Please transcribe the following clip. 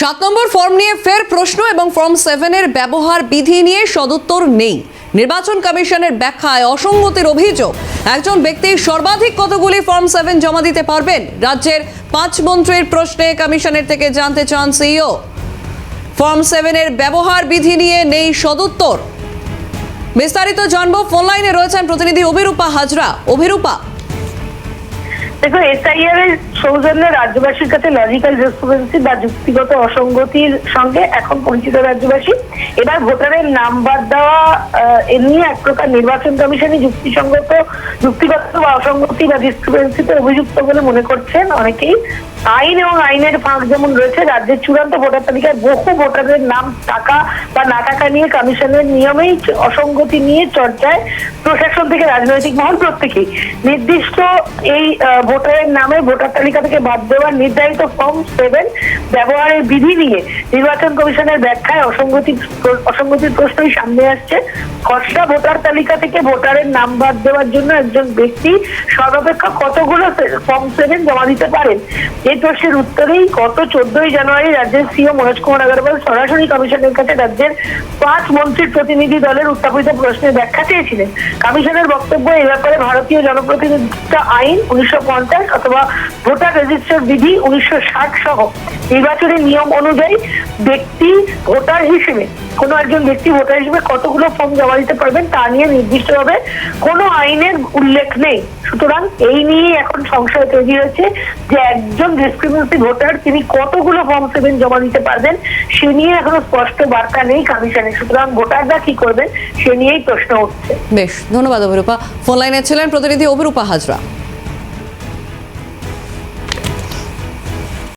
সাত নম্বর ফর্ম নিয়ে ফের প্রশ্ন এবং ফর্ম সেভেনের ব্যবহার বিধি নিয়ে সদুত্তর নেই। নির্বাচন কমিশনের ব্যাখ্যায় অসঙ্গতির অভিযোগ। একজন ব্যক্তি সর্বাধিক কতগুলি ফর্ম সেভেন জমা দিতে পারবেন? রাজ্যের পাঁচ মন্ত্রীর প্রশ্নে কমিশনের থেকে জানতে চান সিইও। ফর্ম সেভেনের ব্যবহার বিধি নিয়ে নেই সদুত্তর। বিস্তারিত জানব ফোন লাইনে রয়েছেন প্রতিনিধি অভিরূপা হাজরা। অভিরূপা দেখো এসআইআর এর সৌজন্যে রাজ্যবাসীর কাছে লজিক্যাল ডিসক্রিপেন্সি বা যুক্তিগত অসঙ্গতির সঙ্গে এখন পরিচিত রাজ্যবাসী। এবার ভোটারের নাম বাদ দেওয়া নিয়ে এক প্রকার নির্বাচন কমিশনই যুক্তিসঙ্গত, যুক্তিগত বা অসঙ্গতি বা ডিসক্রিপেন্সিতে অভিযুক্ত বলে মনে করছেন অনেকেই। আইন এবং আইনের ফাঁক যেমন রয়েছে, রাজ্যের চূড়ান্ত ভোটার তালিকায় বহু ভোটারের নাম টাকা বা না টাকা নিয়ে কমিশনের নিয়মেই অসঙ্গতি নিয়ে চর্চায় প্রশাসন থেকে রাজনৈতিক মহল প্রত্যেকেই। নির্দিষ্ট এই ভোটারের নামে ভোটার তালিকা থেকে বাদ দেওয়ার নির্ধারিত ফর্ম সেভেন ব্যবহারের বিধি নিয়ে নির্বাচন কমিশনের ব্যাখ্যায় অসঙ্গতি অসঙ্গতির প্রশ্নই সামনে আসছে। খসড়া ভোটার তালিকা থেকে ভোটারের নাম বাদ দেওয়ার জন্য একজন ব্যক্তি সর্বাপেক্ষা কতগুলো ফর্ম সেভেন জমা দিতে পারেন? এই প্রশ্নের উত্তরেই গত চোদ্দই জানুয়ারি রাজ্যের সিও মনোজ কুমার আগরওয়াল সরাসরি কমিশনের কাছে রাজ্যের পাঁচ মন্ত্রীর প্রতিনিধি দলের উত্থাপিত প্রশ্নের ব্যাখ্যা চেয়েছিলেন। কমিশনের বক্তব্য এ ব্যাপারে ভারতীয় জনপ্রতিনিধিত্ব আইন উনিশশো পঞ্চাশ অথবা ভোটার রেজিস্টার বিধি উনিশশো ষাট সহ। নির্বাচনের নিয়ম অনুযায়ী ব্যক্তি ভোটার হিসেবে, কোনো একজন ব্যক্তি ভোটার হিসেবে কতগুলো ফর্ম জমা দিতে পারবেন তা নিয়ে নির্দিষ্টভাবে কোনো আইনের উল্লেখ নেই। সুতরাং এই নিয়ে এখন সংশয় তৈরি হয়েছে যে একজন ডিসক্রিমিনেন্সি ভোটার তিনি কতগুলো ফর্ম সেভেন জমা দিতে পারবেন, সে নিয়ে এখনও স্পষ্ট বার্তা নেই কমিশনে সুতরাং ভোটাররা কি করবেন, সে নিয়েই প্রশ্ন উঠছে। বেশ, ধন্যবাদ অভিরূপা। ফোন লাইনে ছিলেন প্রতিনিধি অভিরূপা হাজরা।